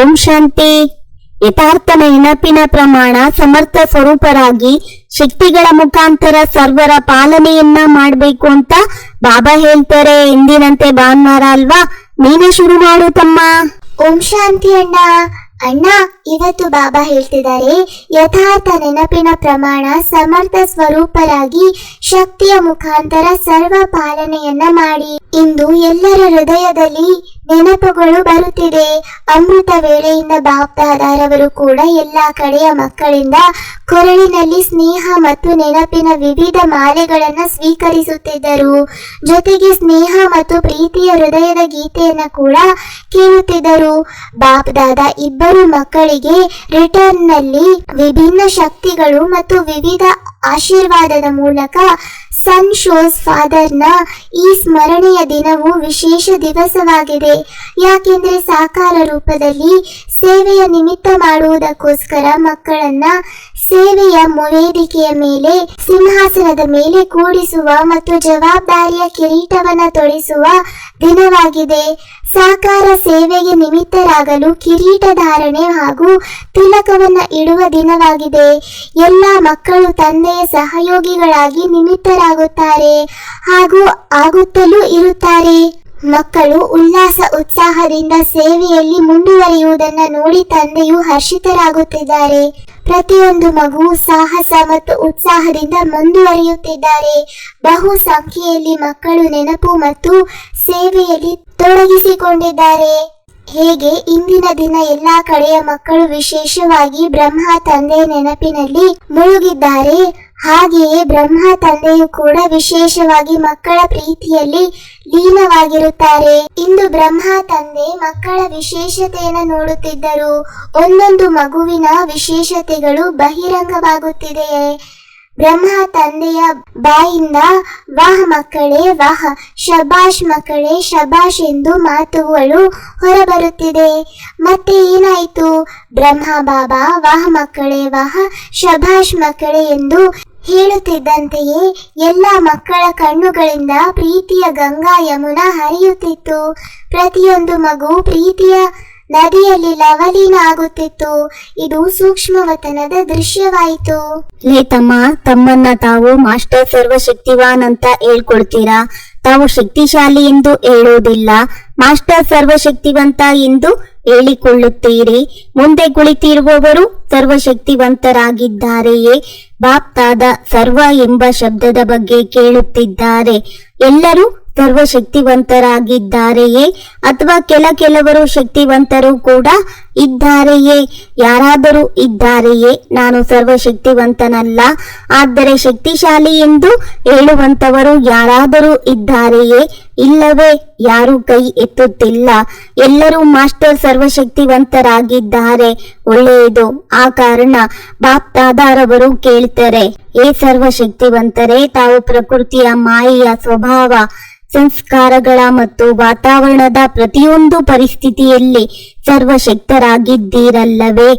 ಓಂ ಶಾಂತಿ. ಯಥಾರ್ಥ ನೆನಪಿನ ಪ್ರಮಾಣ ಸಮರ್ಥ ಸ್ವರೂಪರಾಗಿ ಶಕ್ತಿಗಳ ಮುಖಾಂತರ ಸರ್ವರ ಪಾಲನೆಯನ್ನ ಮಾಡ್ಬೇಕು ಅಂತ ಬಾಬಾ ಹೇಳ್ತಾರೆ. ಎಂದಿನಂತೆ ಭಾನುವಾರ ಅಲ್ವಾ? ನೀನೇ ಶುರು ಮಾಡು ತಮ್ಮ. ಓಂ ಶಾಂತಿ ಅಣ್ಣ. ಅಣ್ಣ, ಇವತ್ತು ಬಾಬಾ ಹೇಳ್ತಿದ್ದಾರೆ, ಯಥಾರ್ಥ ನೆನಪಿನ ಪ್ರಮಾಣ ಸಮರ್ಥ ಸ್ವರೂಪರಾಗಿ ಶಕ್ತಿಯ ಮುಖಾಂತರ ಸರ್ವ ಪಾಲನೆಯನ್ನ ಮಾಡಿ. ಇಂದು ಎಲ್ಲರ ಹೃದಯದಲ್ಲಿ ನೆನಪುಗಳು ಬರುತ್ತಿದೆ. ಅಮೃತ ವೇಳೆಯಿಂದ ಬಾಪ್ತಾದರವರು ಕೂಡ ಎಲ್ಲಾ ಕಡೆಯ ಮಕ್ಕಳಿಂದ ಕೊರಳಿನಲ್ಲಿ ಸ್ನೇಹ ಮತ್ತು ನೆನಪಿನ ವಿವಿಧ ಮಾಲೆಗಳನ್ನ ಸ್ವೀಕರಿಸುತ್ತಿದ್ದರು. ಜೊತೆಗೆ ಸ್ನೇಹ ಮತ್ತು ಪ್ರೀತಿಯ ಹೃದಯದ ಗೀತೆಯನ್ನ ಕೂಡ ಕೇಳುತ್ತಿದ್ದರು. ಬಾಪ್ದಾದ ಇಬ್ಬರು ಮಕ್ಕಳಿಗೆ ರಿಟರ್ನ್ನಲ್ಲಿ ವಿಭಿನ್ನ ಶಕ್ತಿಗಳು ಮತ್ತು ವಿವಿಧ ಆಶೀರ್ವಾದದ ಮೂಲಕ ಸನ್ ಶೋಸ್ ಫಾದರ್ನ ಈ ಸ್ಮರಣೆಯ ದಿನವು ವಿಶೇಷ ದಿವಸವಾಗಿದೆ. ಯಾಕೆಂದ್ರೆ ಸಾಕಾರ ರೂಪದಲ್ಲಿ ಸೇವೆಯ ನಿಮಿತ್ತ ಮಾಡುವುದಕ್ಕೋಸ್ಕರ ಮಕ್ಕಳನ್ನ ಸೇವೆಯ ವೇದಿಕೆಯ ಮೇಲೆ, ಸಿಂಹಾಸನದ ಮೇಲೆ ಕೂಡಿಸುವ ಮತ್ತು ಜವಾಬ್ದಾರಿಯ ಕಿರೀಟವನ್ನ ತೊಡಿಸುವ ದಿನವಾಗಿದೆ. ಸಾಕಾರ ಸೇವೆಗೆ ನಿಮಿತ್ತರಾಗಲು ಕಿರೀಟ ಧಾರಣೆ ಹಾಗೂ ತಿಲಕವನ್ನ ಇಡುವ ದಿನವಾಗಿದೆ. ಎಲ್ಲ ಮಕ್ಕಳು ತಂದೆಯ ಸಹಯೋಗಿಗಳಾಗಿ ನಿಮಿತ್ತರಾಗುತ್ತಾರೆ ಹಾಗೂ ಆಗುತ್ತಲೂ ಇರುತ್ತಾರೆ. ಮಕ್ಕಳು ಉಲ್ಲಾಸ, ಉತ್ಸಾಹದಿಂದ ಸೇವೆಯಲ್ಲಿ ಮುಂದುವರಿಯುವುದನ್ನು ನೋಡಿ ತಂದೆಯು ಹರ್ಷಿತರಾಗುತ್ತಿದ್ದಾರೆ. ಪ್ರತಿಯೊಂದು ಮಗು ಸಾಹಸ ಮತ್ತು ಉತ್ಸಾಹದಿಂದ ಮುಂದುವರಿಯುತ್ತಿದ್ದಾರೆ. ಬಹು ಸಂಖ್ಯೆಯಲ್ಲಿ ಮಕ್ಕಳು ನೆನಪು ಮತ್ತು ಸೇವೆಯಲ್ಲಿ ತೊಡಗಿಸಿಕೊಂಡಿದ್ದಾರೆ. ಹೇಗೆ? ಇಂದಿನ ದಿನ ಎಲ್ಲಾ ಕಡೆಯ ಮಕ್ಕಳು ವಿಶೇಷವಾಗಿ ಬ್ರಹ್ಮ ತಂದೆ ನೆನಪಿನಲ್ಲಿ ಮುಳುಗಿದ್ದಾರೆ. ಹಾಗೆಯೇ ಬ್ರಹ್ಮ ತಂದೆಯು ಕೂಡ ವಿಶೇಷವಾಗಿ ಮಕ್ಕಳ ಪ್ರೀತಿಯಲ್ಲಿ ಲೀನವಾಗಿರುತ್ತಾರೆ. ಇಂದು ಬ್ರಹ್ಮ ತಂದೆ ಮಕ್ಕಳ ವಿಶೇಷತೆಯನ್ನು ನೋಡುತ್ತಿದ್ದರು. ಒಂದೊಂದು ಮಗುವಿನ ವಿಶೇಷತೆಗಳು ಬಹಿರಂಗವಾಗುತ್ತಿದೆ. ಬ್ರಹ್ಮ ತಂದೆಯ ಬಾಯಿಂದ, ವಾಹ್ ಮಕ್ಕಳೇ ವಾಹ್ ಶಬಾಷ್ ಮಕ್ಕಳೇ ಶಬಾಷ್ ಎಂದು ಮಾತುಗಳು ಹೊರಬರುತ್ತಿದೆ. ಮತ್ತೆ ಏನಾಯಿತು? ಬ್ರಹ್ಮ ಬಾಬಾ ವಾಹ್ ಮಕ್ಕಳೇ ವಾಹ್ ಶಬಾಷ್ ಮಕ್ಕಳೇ ಎಂದು ಹೇಳುತ್ತಿದ್ದಂತೆಯೇ ಎಲ್ಲ ಮಕ್ಕಳ ಕಣ್ಣುಗಳಿಂದ ಪ್ರೀತಿಯ ಗಂಗಾ ಯಮುನಾ ಹರಿಯುತ್ತಿತ್ತು. ಪ್ರತಿಯೊಂದು ಮಗು ಪ್ರೀತಿಯ ನದಿಯಲ್ಲಿ ಲವಲೀನ ಆಗುತ್ತಿತ್ತು ಇದು ಸೂಕ್ಷ್ಮವತನದ ದೃಶ್ಯವಾಯಿತು. ಲೇ ತಮ್ಮ, ತಮ್ಮನ್ನ ತಾವು ಮಾಸ್ಟರ್ ಸರ್ವಶಕ್ತಿವಾನ್ ಅಂತ ಹೇಳ್ಕೊಡ್ತೀರಾ ತಾವು ಶಕ್ತಿಶಾಲಿ ಎಂದು ಹೇಳುವುದಿಲ್ಲ ಮಾಸ್ಟರ್ ಸರ್ವಶಕ್ತಿವಂತ ಎಂದು ಹೇಳಿಕೊಳ್ಳುತ್ತೀರಿ. ಮುಂದೆ ಕುಳಿತಿರುವವರು ಸರ್ವಶಕ್ತಿವಂತರಾಗಿದ್ದಾರೆಯೇ? ಬಾಪ್ತಾದ ಸರ್ವ ಎಂಬ ಶಬ್ದದ ಬಗ್ಗೆ ಕೇಳುತ್ತಿದ್ದಾರೆ. ಎಲ್ಲರೂ ಸರ್ವಶಕ್ತಿವಂತರಾಗಿದ್ದಾರೆಯೇ? ಅಥವಾ ಕೆಲ ಕೆಲವರು ಶಕ್ತಿವಂತರು ಕೂಡ ಇದ್ದಾರೆಯೇ? ಯಾರಾದರೂ ಇದ್ದಾರೆಯೇ? ನಾನು ಸರ್ವಶಕ್ತಿವಂತನಲ್ಲ. ಆದರೆ ಶಕ್ತಿಶಾಲಿ ಎಂದು ಹೇಳುವಂತವರು ಯಾರಾದರೂ ಇದ್ದಾರೆಯೇ? ಇಲ್ಲವೇ? ಯಾರೂ ಕೈ ಎತ್ತುತ್ತಿಲ್ಲ. ಎಲ್ಲರೂ ಮಾಸ್ಟರ್ ಸರ್ವಶಕ್ತಿವಂತರಾಗಿದ್ದಾರೆ. ಒಳ್ಳೆಯದು. ಆ ಕಾರಣ ಬಾಪ್ತಾದಾರವರು ಕೇಳ್ತಾರೆ ಏ ಸರ್ವಶಕ್ತಿವಂತರೇ, ತಾವು ಪ್ರಕೃತಿಯ ಮಾಯೆಯ ಸ್ವಭಾವ. ಸಂಸ್ಕಾರಗಳ ಮತ್ತು ವಾತಾವರಣದ ಪ್ರತಿಯೊಂದು ಪರಿಸ್ಥಿತಿಯಲ್ಲಿ ಸರ್ವಶಕ್ತರಾಗಿದ್ದೀರಲ್ಲವೇ?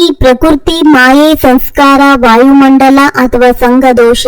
ಈ ಪ್ರಕೃತಿ, ಮಾಯೆ, ಸಂಸ್ಕಾರ, ವಾಯುಮಂಡಲ ಅಥವಾ ಸಂಘದೋಷ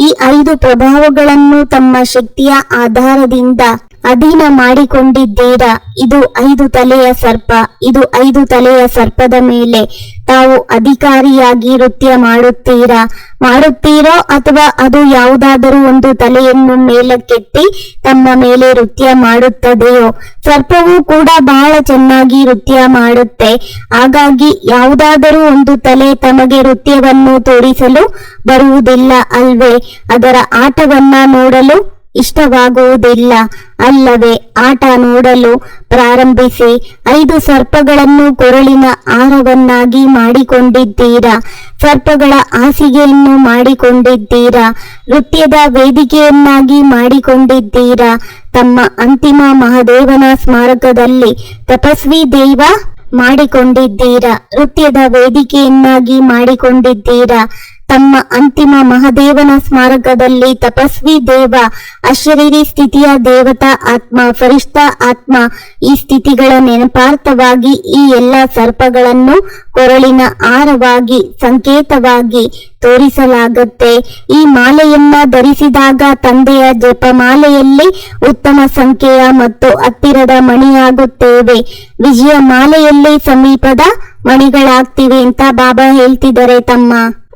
ಈ ಐದು ಪ್ರಭಾವಗಳನ್ನು ತಮ್ಮ ಶಕ್ತಿಯ ಆಧಾರದಿಂದ ಅಧೀನ ಮಾಡಿಕೊಂಡಿದ್ದೀರಾ? ಇದು ಐದು ತಲೆಯ ಸರ್ಪ, ಇದು ಐದು ತಲೆಯ ಸರ್ಪದ ಮೇಲೆ ತಾವು ಅಧಿಕಾರಿಯಾಗಿ ನೃತ್ಯ ಮಾಡುತ್ತೀರಾ? ಮಾಡುತ್ತೀರೋ ಅಥವಾ ಅದು ಯಾವುದಾದರೂ ಒಂದು ತಲೆಯನ್ನು ಮೇಲಕ್ಕೆತ್ತಿ ತಮ್ಮ ಮೇಲೆ ನೃತ್ಯ ಮಾಡುತ್ತದೆಯೋ? ಸರ್ಪವೂ ಕೂಡ ಬಹಳ ಚೆನ್ನಾಗಿ ನೃತ್ಯ ಮಾಡುತ್ತೆ. ಹಾಗಾಗಿ ಯಾವುದಾದರೂ ಒಂದು ತಲೆ ತಮಗೆ ನೃತ್ಯವನ್ನು ತೋರಿಸಲು ಬರುವುದಿಲ್ಲ ಅಲ್ವೇ? ಅದರ ಆಟವನ್ನ ನೋಡಲು ಇಷ್ಟವಾಗುವುದಿಲ್ಲ. ಅಲ್ಲವೇ, ಆಟ ನೋಡಲು ಪ್ರಾರಂಭಿಸಿ, ಐದು ಸರ್ಪಗಳನ್ನು ಕೊರಳಿನ ಆಹಾರವನ್ನಾಗಿ ಮಾಡಿಕೊಂಡಿದ್ದೀರಾ? ಸರ್ಪಗಳ ಹಾಸಿಗೆಯನ್ನು ಮಾಡಿಕೊಂಡಿದ್ದೀರಾ? ನೃತ್ಯದ ವೇದಿಕೆಯನ್ನಾಗಿ ಮಾಡಿಕೊಂಡಿದ್ದೀರಾ? ತಮ್ಮ ಅಂತಿಮ ಮಹಾದೇವನ ಸ್ಮಾರಕದಲ್ಲಿ ತಪಸ್ವಿ ದೈವ ಮಾಡಿಕೊಂಡಿದ್ದೀರಾ? ನೃತ್ಯದ ವೇದಿಕೆಯನ್ನಾಗಿ ಮಾಡಿಕೊಂಡಿದ್ದೀರಾ? ತಮ್ಮ ಅಂತಿಮ ಮಹಾದೇವನ ಸ್ಮಾರಕದಲ್ಲಿ ತಪಸ್ವಿ ದೇವ ಅಶರೀರಿ ಸ್ಥಿತಿಯ ದೇವತಾ ಆತ್ಮ, ಫರಿಷ್ಠ ಆತ್ಮ ಈ ಸ್ಥಿತಿಗಳ ನೆನಪಾರ್ಥವಾಗಿ ಈ ಎಲ್ಲ ಸರ್ಪಗಳನ್ನು ಕೊರಳಿನ ಆರವಾಗಿ ಸಂಕೇತವಾಗಿ ತೋರಿಸಲಾಗುತ್ತೆ. ಈ ಮಾಲೆಯನ್ನ ಧರಿಸಿದಾಗ ತಂದೆಯ ಜಪಮಾಲೆಯಲ್ಲಿ ಉತ್ತಮ ಸಂಖ್ಯೆಯ ಮತ್ತು ಹತ್ತಿರದ ಮಣಿಯಾಗುತ್ತೇವೆ. ವಿಜಯ ಮಾಲೆಯಲ್ಲಿ ಸಮೀಪದ ಮಣಿಗಳಾಗ್ತಿವೆ ಅಂತ ಬಾಬಾ ಹೇಳ್ತಿದ್ದಾರೆ ತಮ್ಮ.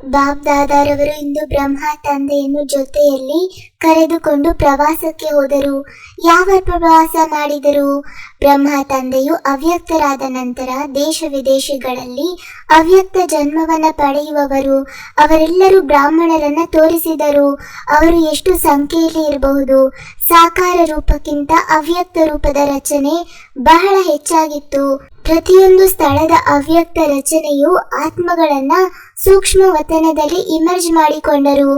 ಬಾಬ್ ದಾದಾರವರು ಇಂದು ಬ್ರಹ್ಮ ತಂದೆಯನ್ನು ಜೊತೆಯಲ್ಲಿ ಕರೆದುಕೊಂಡು ಪ್ರವಾಸಕ್ಕೆ ಹೋದರು. ಯಾವ ಪ್ರವಾಸ ಮಾಡಿದರು? ಬ್ರಹ್ಮ ತಂದೆಯು ಅವ್ಯಕ್ತರಾದ ನಂತರ ದೇಶ ವಿದೇಶಗಳಲ್ಲಿ ಅವ್ಯಕ್ತ ಜನ್ಮವನ್ನು ಪಡೆಯುವವರು. ಅವರೆಲ್ಲರೂ ಬ್ರಾಹ್ಮಣರನ್ನ ತೋರಿಸಿದರು. ಅವರು ಎಷ್ಟು ಸಂಖ್ಯೆಯಲ್ಲಿ ಇರಬಹುದು? ಸಾಕಾರ ರೂಪಕ್ಕಿಂತ ಅವ್ಯಕ್ತ ರೂಪದ ರಚನೆ ಬಹಳ ಹೆಚ್ಚಾಗಿತ್ತು. ಪ್ರತಿಯೊಂದು ಸ್ಥಳದ ಅವ್ಯಕ್ತ ರಚನೆಯು ಆತ್ಮಗಳನ್ನ ಸೂಕ್ಷ್ಮ ವತನದಲ್ಲಿ ಇಮರ್ಜ್ ಮಾಡಿಕೊಂಡರು.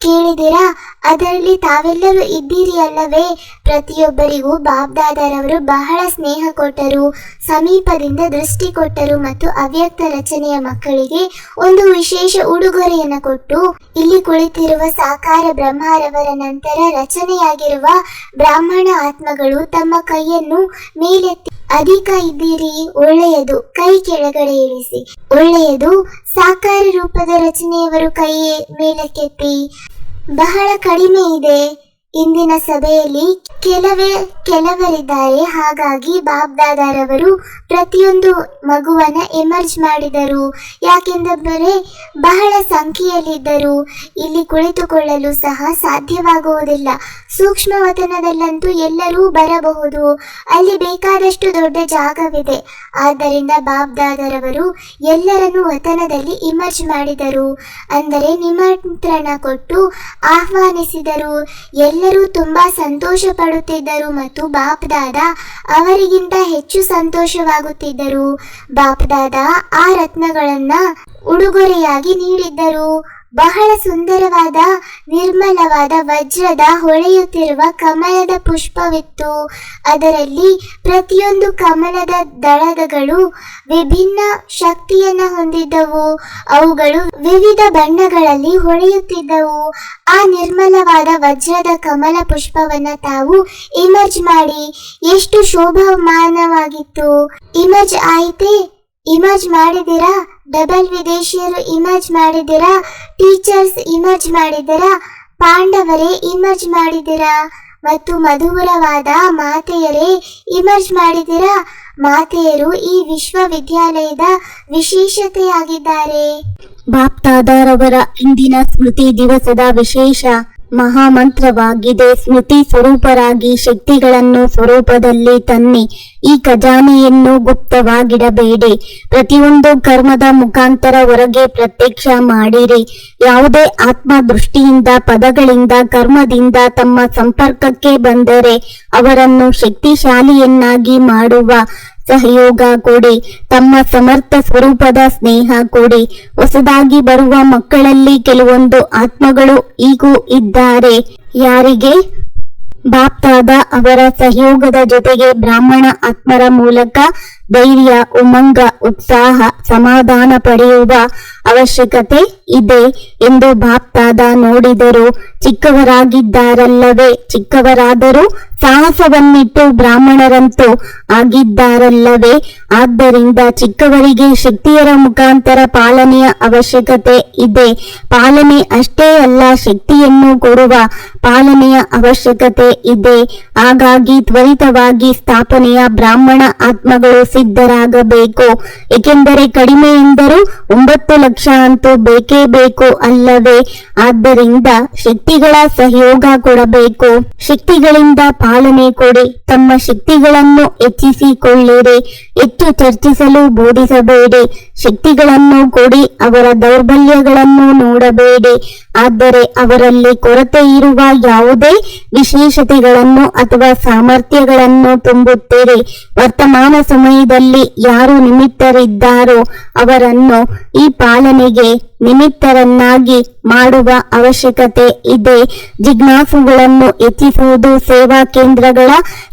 ಕೇಳಿದಿರಾ? ಅದರಲ್ಲಿ ತಾವೆಲ್ಲರೂ ಇದ್ದೀರಿ ಅಲ್ಲವೇ? ಪ್ರತಿಯೊಬ್ಬರಿಗೂ ಬಾಬ್ದಾದರವರು ಬಹಳ ಸ್ನೇಹ ಕೊಟ್ಟರು, ಸಮೀಪದಿಂದ ದೃಷ್ಟಿ ಕೊಟ್ಟರು ಮತ್ತು ಅವ್ಯಕ್ತ ರಚನೆಯ ಮಕ್ಕಳಿಗೆ ಒಂದು ವಿಶೇಷ ಉಡುಗೊರೆಯನ್ನು ಕೊಟ್ಟು, ಇಲ್ಲಿ ಕುಳಿತಿರುವ ಸಾಕಾರ ಬ್ರಹ್ಮರವರ ನಂತರ ರಚನೆಯಾಗಿರುವ ಬ್ರಾಹ್ಮಣ ಆತ್ಮಗಳು ತಮ್ಮ ಕೈಯನ್ನು ಮೇಲೆತ್ತಿ ಅಧಿಕ ಇದ್ದೀರಿ, ಒಳ್ಳೆಯದು. ಕೈ ಕೆಳಗಡೆ ಇಳಿಸಿ ಒಳ್ಳೆಯದು. ಸಾಕಾರ ರೂಪದ ರಚನೆಯವರು ಕೈಯೇ ಮೇಲಕ್ಕೆತ್ತಿ. ಬಹಳ ಕಡಿಮೆ ಇದೆ. ಇಂದಿನ ಸಭೆಯಲ್ಲಿ ಕೆಲವೇ, ಕೆಲವರಿದ್ದಾರೆ. ಹಾಗಾಗಿ ಬಾಬ್ದಾದಾರವರು ಪ್ರತಿಯೊಂದು ಮಗುವನ್ನ ಎಮರ್ಜ್ ಮಾಡಿದರು. ಯಾಕೆಂದರೆ ಬಹಳ ಸಂಖ್ಯೆಯಲ್ಲಿದ್ದರು. ಇಲ್ಲಿ ಕುಳಿತುಕೊಳ್ಳಲು ಸಹ ಸಾಧ್ಯವಾಗುವುದಿಲ್ಲ. ಸೂಕ್ಷ್ಮ ವತನದಲ್ಲಂತೂ ಎಲ್ಲರೂ ಬರಬಹುದು. ಅಲ್ಲಿ ಬೇಕಾದಷ್ಟು ದೊಡ್ಡ ಜಾಗವಿದೆ. ಆದ್ದರಿಂದ ಬಾಬ್ದಾದರವರು ಎಲ್ಲರನ್ನು ವತನದಲ್ಲಿ ಇಮರ್ಜ್ ಮಾಡಿದರು. ಅಂದರೆ ನಿಮಂತ್ರಣ ಕೊಟ್ಟು ಆಹ್ವಾನಿಸಿದರು. ಎಲ್ಲರೂ ತುಂಬಾ ಸಂತೋಷ ಪಡುತ್ತಿದ್ದರು ಮತ್ತು ಬಾಪ್ದಾದ ಅವರಿಗಿಂತ ಹೆಚ್ಚು ಸಂತೋಷವಾಗುತ್ತಿದ್ದರು. ಬಾಪ್ದಾದ ಆ ರತ್ನಗಳನ್ನ ಉಡುಗೊರೆಯಾಗಿ ನೀಡಿದ್ದರು. ಬಹಳ ಸುಂದರವಾದ, ನಿರ್ಮಲವಾದ ವಜ್ರದ ಹೊಳೆಯುತ್ತಿರುವ ಕಮಲದ ಪುಷ್ಪವಿತ್ತು. ಅದರಲ್ಲಿ ಪ್ರತಿಯೊಂದು ಕಮಲದ ದಳಗಳು ವಿಭಿನ್ನ ಶಕ್ತಿಯನ್ನು ಹೊಂದಿದ್ದವು. ಅವುಗಳು ವಿವಿಧ ಬಣ್ಣಗಳಲ್ಲಿ ಹೊಳೆಯುತ್ತಿದ್ದವು. ಆ ನಿರ್ಮಲವಾದ ವಜ್ರದ ಕಮಲ ಪುಷ್ಪವನ್ನ ತಾವು ಇಮರ್ಜ್ ಮಾಡಿ. ಎಷ್ಟು ಶೋಭಮಾನವಾಗಿತ್ತು. ಇಮರ್ಜ್ ಆಯಿತೆ. ಇಮರ್ಜ್ ಮಾಡಿದಿರಾ ಡಬಲ್ ವಿದೇಶಿಯರು ಇಮರ್ಜ್ ಮಾಡಿದಿರಾ ಟೀಚರ್ಸ್ ಇಮರ್ಜ್ ಮಾಡಿದಿರಾ ಪಾಂಡವರೇ ಇಮರ್ಜ್ ಮಾಡಿದಿರಾ ಮತ್ತು ಮಧುರವಾದ ಮಾತೆಯರೇ ಇಮರ್ಜ್ ಮಾಡಿದಿರಾ ಮಾತೆಯರು ಈ ವಿಶ್ವವಿದ್ಯಾಲಯದ ವಿಶೇಷತೆಯಾಗಿದ್ದಾರೆ. ಬಾಪ್ತಾದಾರವರ ಇಂದಿನ ಸ್ಮೃತಿ ದಿವಸದ ವಿಶೇಷ. ಮಹಾಮಂತ್ರವಾಗಿದೆ, ಸ್ಮೃತಿ ಸ್ವರೂಪರಾಗಿ ಶಕ್ತಿಗಳನ್ನು ಸ್ವರೂಪದಲ್ಲಿ ತನ್ನಿ. ಈ ಖಜಾನೆಯನ್ನು ಗುಪ್ತವಾಗಿಡಬೇಡಿ. ಪ್ರತಿಯೊಂದು ಕರ್ಮದ ಮುಖಾಂತರ ಹೊರಗೆ ಪ್ರತ್ಯಕ್ಷ ಮಾಡಿರಿ. ಯಾವುದೇ ಆತ್ಮ ದೃಷ್ಟಿಯಿಂದ ಪದಗಳಿಂದ, ಕರ್ಮದಿಂದ ತಮ್ಮ ಸಂಪರ್ಕಕ್ಕೆ ಬಂದರೆ ಅವರನ್ನು ಶಕ್ತಿಶಾಲಿಯನ್ನಾಗಿ ಮಾಡುವ ಸಹಯೋಗ ಕೊಡಿ. ತಮ್ಮ ಸಮರ್ಥ ಸ್ವರೂಪದ ಸ್ನೇಹ ಕೊಡಿ. ಹೊಸದಾಗಿ ಬರುವ ಮಕ್ಕಳಲ್ಲಿ ಕೆಲವೊಂದು ಆತ್ಮಗಳು ಈಗೂ ಇದ್ದಾರೆ. ಯಾರಿಗೆ? ಬಾಪ್ತಾದ ಅವರ ಸಹಯೋಗದ ಜೊತೆಗೆ ಬ್ರಾಹ್ಮಣ ಆತ್ಮರ ಮೂಲಕ ಧೈರ್ಯ, ಉಮಂಗ, ಉತ್ಸಾಹ, ಸಮಾಧಾನ ಪಡೆಯುವ ಅವಶ್ಯಕತೆ ಇದೆ ಎಂದು ಬಾಪ್ತಾದ ನೋಡಿದರು. ಚಿಕ್ಕವರಾಗಿದ್ದಾರಲ್ಲವೇ, ಚಿಕ್ಕವರಾದರೂ ಸಾಹಸವನ್ನಿಟ್ಟು ಬ್ರಾಹ್ಮಣರಂತೂ ಆಗಿದ್ದಾರಲ್ಲವೇ? ಆದ್ದರಿಂದ ಚಿಕ್ಕವರಿಗೆ ಶಕ್ತಿಯರ ಮುಖಾಂತರ ಪಾಲನೆಯ ಅವಶ್ಯಕತೆ ಇದೆ. ಪಾಲನೆ ಅಷ್ಟೇ ಅಲ್ಲ, ಶಕ್ತಿಯನ್ನು ಕೊಡುವ ಪಾಲನೆಯ ಅವಶ್ಯಕತೆ ಇದೆ. ಹಾಗಾಗಿ ತ್ವರಿತವಾಗಿ ಸ್ಥಾಪನೆಯ ಬ್ರಾಹ್ಮಣ ಆತ್ಮಗಳು ಸಿದ್ಧರಾಗಬೇಕು. ಏಕೆಂದರೆ ಕಡಿಮೆ ಎಂದರೂ ಒಂಬತ್ತು ಲಕ್ಷ ಅಂತೂ ಬೇಕೇ ಬೇಕು ಅಲ್ಲವೇ? ಆದ್ದರಿಂದ ಶಕ್ತಿಗಳ ಸಹಯೋಗ ಕೊಡಬೇಕು. ಶಕ್ತಿಗಳಿಂದ ಪಾಲನೆ ಕೊಡಿ. ತಮ್ಮ ಶಕ್ತಿಗಳನ್ನು ಹೆಚ್ಚಿಸಿಕೊಳ್ಳಿರಿ. ಹೆಚ್ಚು ಚರ್ಚಿಸಲು ಬೋಧಿಸಬೇಡಿ. ಶಕ್ತಿಗಳನ್ನು ಕೊಡಿ. ಅವರ ದೌರ್ಬಲ್ಯಗಳನ್ನು ನೋಡಬೇಡಿ. ಆದರೆ ಅವರಲ್ಲಿ ಕೊರತೆ ಇರುವ ಯಾವುದೇ ವಿಶೇಷತೆಗಳನ್ನು ಅಥವಾ ಸಾಮರ್ಥ್ಯಗಳನ್ನು ತುಂಬುತ್ತೀರಿ. ವರ್ತಮಾನ ಸಮಯದಲ್ಲಿ ಯಾರು ನಿಮಿತ್ತರಿದ್ದಾರೋ ಅವರನ್ನು ಈ ಪಾಲನೆಗೆ ನಿಮಿತ್ತರನ್ನಾಗಿ ಮಾಡುವ ಅವಶ್ಯಕತೆ ಇದೆ. ಜಿಜ್ಞಾಸುಗಳನ್ನು ಹೆಚ್ಚಿಸುವುದು ಸೇವಾ ಕೇಂದ್ರಗಳ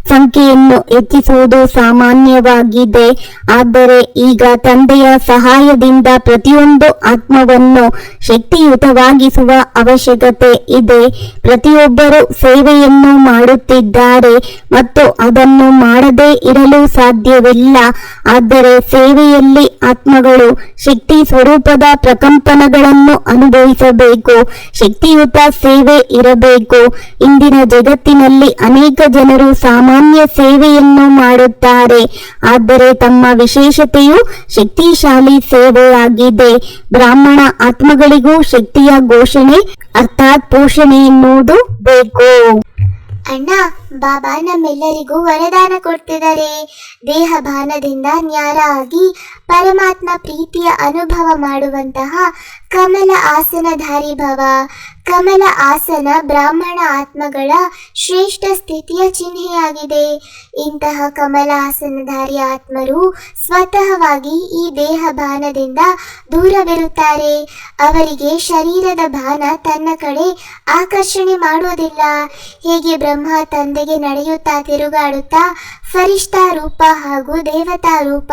ಸಂಖ್ಯೆಯನ್ನು ಹೆಚ್ಚಿಸುವುದು ಸಾಮಾನ್ಯವಾಗಿದೆ. ಆದರೆ ಈಗ ತಂದೆಯ ಸಹಾಯದಿಂದ ಪ್ರತಿಯೊಂದು ಆತ್ಮವನ್ನು ಶಕ್ತಿಯುತವಾಗಿಸುವ ಅವಶ್ಯಕತೆ ಇದೆ. ಪ್ರತಿಯೊಬ್ಬರು ಸೇವೆಯನ್ನು ಮಾಡುತ್ತಿದ್ದಾರೆ ಮತ್ತು ಅದನ್ನು ಮಾಡದೇ ಇರಲು ಸಾಧ್ಯವಿಲ್ಲ. ಆದರೆ ಸೇವೆಯಲ್ಲಿ ಆತ್ಮಗಳು ಶಕ್ತಿ ಸ್ವರೂಪದ ಪ್ರಕಂಪನಗಳನ್ನು ಅನುಭವಿಸಬೇಕು. ಶಕ್ತಿಯುತ ಸೇವೆ ಇರಬೇಕು. ಇಂದಿನ ಜಗತ್ತಿನಲ್ಲಿ ಅನೇಕ ಜನರು ಸಾಮಾನ್ಯ ಸೇವೆಯನ್ನು ಮಾಡುತ್ತಾರೆ. ಆದರೆ ತಮ್ಮ ವಿಶೇಷತೆಯು ಶಕ್ತಿಶಾಲಿ ಸೇವೆಯಾಗಿದೆ. ಬ್ರಾಹ್ಮಣ ಆತ್ಮಗಳಿಗೂ ಶಕ್ತಿಯ ಘೋಷಣೆ ಅರ್ಥಾತ್ ಪೋಷಣೆ ಎನ್ನುವುದು ಬೇಕು. ಅಣ್ಣ, ಬಾಬಾ ನಮ್ಮೆಲ್ಲರಿಗೂ ವರದಾನ ಕೊಡ್ತಿದ್ದಾರೆ. ದೇಹ ಭಾನದಿಂದ ನ್ಯಾರ ಆಗಿ ಪರಮಾತ್ಮ ಪ್ರೀತಿಯ ಅನುಭವ ಮಾಡುವಂತಹ ಕಮಲ ಆಸನಧಾರಿ ಭವ, ಕಮಲ ಆಸನ ಬ್ರಾಹ್ಮಣ ಆತ್ಮಗಳ ಶ್ರೇಷ್ಠ ಸ್ಥಿತಿಯ ಚಿಹ್ನೆಯಾಗಿದೆ. ಇಂತಹ ಕಮಲ ಆಸನಧಾರಿ ಆತ್ಮರು ಸ್ವತಃವಾಗಿ ಈ ದೇಹ ಭಾನದಿಂದ ದೂರವಿರುತ್ತಾರೆ. ಅವರಿಗೆ ಶರೀರದ ಭಾನ ತನ್ನ ಕಡೆ ಆಕರ್ಷಣೆ ಮಾಡುವುದಿಲ್ಲ. ಹೇಗೆ ಬ್ರಹ್ಮ ತಂದೆಗೆ ನಡೆಯುತ್ತಾ ತಿರುಗಾಡುತ್ತಾ ಫರಿಷ್ಠಾ ರೂಪ ಹಾಗೂ ದೇವತಾ ರೂಪ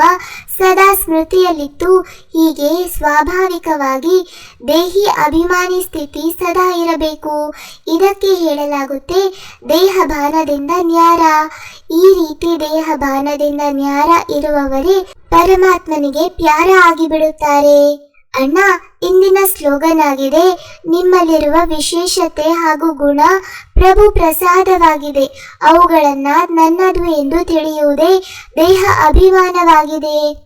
ಸದಾ ಸ್ಮೃತಿಯಲ್ಲಿತ್ತು. ಹೀಗೆ ಸ್ವಾಭಾವಿಕವಾಗಿ ದೇಹಿ ಅಭಿಮಾನಿ ಸ್ಥಿತಿ ಸದಾ ಇರಬೇಕು. ಇದಕ್ಕೆ ಹೇಳಲಾಗುತ್ತೆ ದೇಹ ಭಾನದಿಂದ ನ್ಯಾರ. ಈ ರೀತಿ ದೇಹ ಭಾನದಿಂದ ನ್ಯಾರ ಇರುವವರೇ ಪರಮಾತ್ಮನಿಗೆ ಪ್ಯಾರ ಆಗಿಬಿಡುತ್ತಾರೆ. ಅಣ್ಣ, ಇಂದಿನ ಸ್ಲೋಗನ್ ಆಗಿದೆ ನಿಮ್ಮಲ್ಲಿರುವ ವಿಶೇಷತೆ ಹಾಗೂ ಗುಣ ಪ್ರಭು ಪ್ರಸಾದವಾಗಿದೆ. ಅವುಗಳನ್ನ ನನ್ನದು ಎಂದು ತಿಳಿಯುವುದೇ ದೇಹ ಅಭಿಮಾನವಾಗಿದೆ.